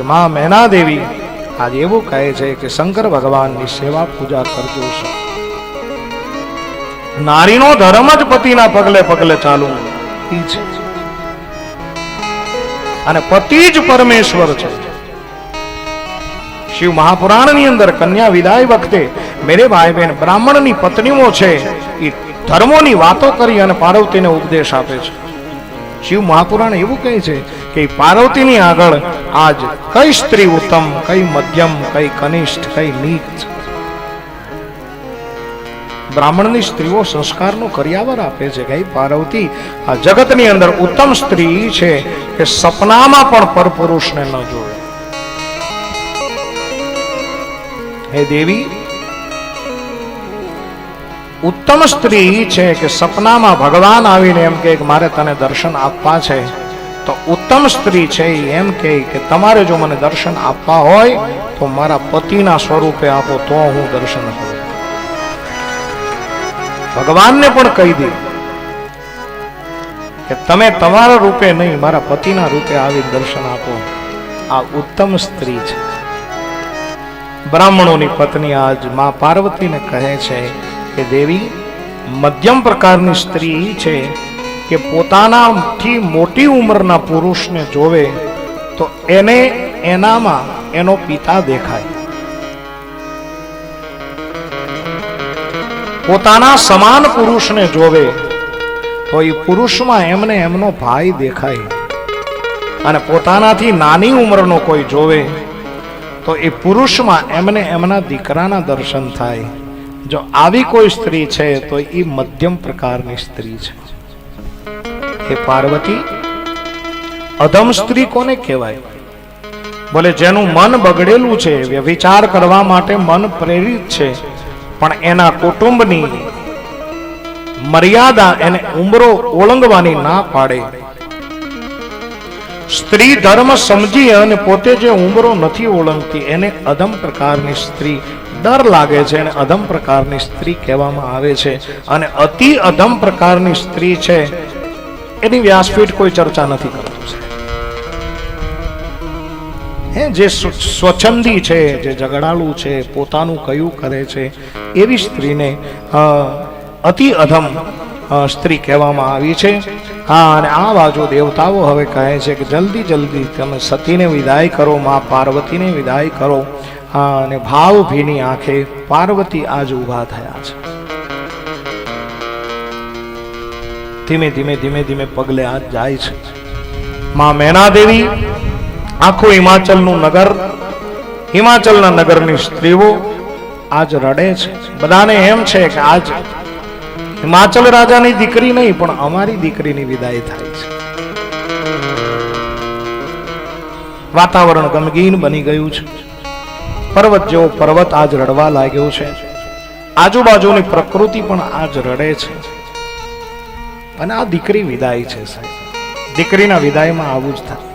માં મેના દેવી આજે એવું કહે છે કે શંકર ભગવાનની સેવા પૂજા કરજો છે. નારીનો ધર્મ જ પતિના પગલે પગલે ચાલુ છે. અને પતિ જ પરમેશ્વર છે. શિવ મહાપુરાણની અંદર કન્યા વિદાય વખતે મેરે ભાઈ બહેન બ્રાહ્મણની પત્નીઓ છે એ ધર્મોની વાતો કરી અને પાર્વતીને ઉપદેશ આપે છે. શિવ મહાપુરાણ એવું કહે છે કે પાર્વતીની આગળ આજ કઈ સ્ત્રી ઉત્તમ, કઈ મધ્યમ, કઈ કનિષ્ઠ, કઈ નીચ? બ્રાહ્મણની સ્ત્રીઓ સંસ્કારનો કર્યાવર આપે છે કે પાર્વતી, આ જગતની અંદર ઉત્તમ સ્ત્રી છે કે સપનામાં પણ પરપુરુષને ન જોવે. હે દેવી, ઉત્તમ સ્ત્રી છે કે સપનામાં ભગવાન આવીને એમ કે, મારે તને દર્શન આપવા છે. તો ઉત્તમ સ્ત્રી છે એમ કે તમારે જો મને દર્શન આપવા હોય, તો મારા પતિના સ્વરૂપે આપો, તો હું દર્શન કરું. ભગવાનને પણ કહી દે કે તમે તમારા રૂપે નહીં, મારા પતિના રૂપે આવી દર્શન આપો. આ ઉત્તમ સ્ત્રી છે. બ્રાહ્મણોની પત્ની આજમાં પાર્વતીને કહે છે કે દેવી, મધ્યમ પ્રકારની સ્ત્રી છે કે પોતાનાથી મોટી ઉંમરના પુરુષને જોવે તો એને એનામાં એનો પિતા દેખાય. પોતાના સમાન પુરુષને જોવે તો એ પુરુષમાં એમને એમનો ભાઈ દેખાય. અને પોતાનાથી નાની ઉંમરનો કોઈ જોવે તો એ પુરુષમાં એમને એમના દીકરાના દર્શન થાય. જો આવી કોઈ સ્ત્રી છે તો એ મધ્યમ પ્રકારની સ્ત્રી છે. હે પાર્વતી, અધમ સ્ત્રી કોને કહેવાય? બોલે, જેનું મન બગડેલું છે વિચાર કરવા માટે મન પ્રેરિત છે, પણ એના કુટુંબની મર્યાદા એને ઉમરો ઓળંગવાની ના પાડે. સ્ત્રી ધર્મ સમજી અને પોતે જે ઉંમરો નથી ઓળંગતી, એને અધમ પ્રકારની સ્ત્રી ડર લાગે છે અને અધમ પ્રકારની સ્ત્રી કહેવામાં આવે છે. અને અતિ અધમ પ્રકારની સ્ત્રી છે એની વ્યાસપીઠ કોઈ ચર્ચા નથી કરતું. હે, જે સ્વ- સ્વચ્છંદી છે, જે ઝઘડાળુ છે, પોતાનું કયું કરે છે, એવી સ્ત્રીને અતિ અધમ સ્ત્રી કહેવામાં આવી છે. હા, અને આ બાજુ દેવતાઓ હવે કહે છે કે જલ્દી જલ્દી તમે સતીને વિદાય કરો, મા પાર્વતીને વિદાય કરો. હા, અને ભાવભીની આંખે પાર્વતી આજ ઊભા થયા છે. ધીમે ધીમે ધીમે ધીમે પગલે આ જાય છે. માં મેના દેવી આખું હિમાચલનું નગર, હિમાચલના નગરની સ્ત્રીઓ આજ રડે છે. બધાને એમ છે કે આજ હિમાચલ રાજાની દીકરી નહીં, પણ અમારી દીકરીની વિદાય થાય છે. વાતાવરણ ગમગીન બની ગયું છે. પર્વત જેવો પર્વત આજ રડવા લાગ્યો છે. આજુબાજુની પ્રકૃતિ પણ આજ રડે છે. અને આ દીકરી વિદાય છે સાહેબ. દીકરીના વિદાયમાં આવું જ થાય.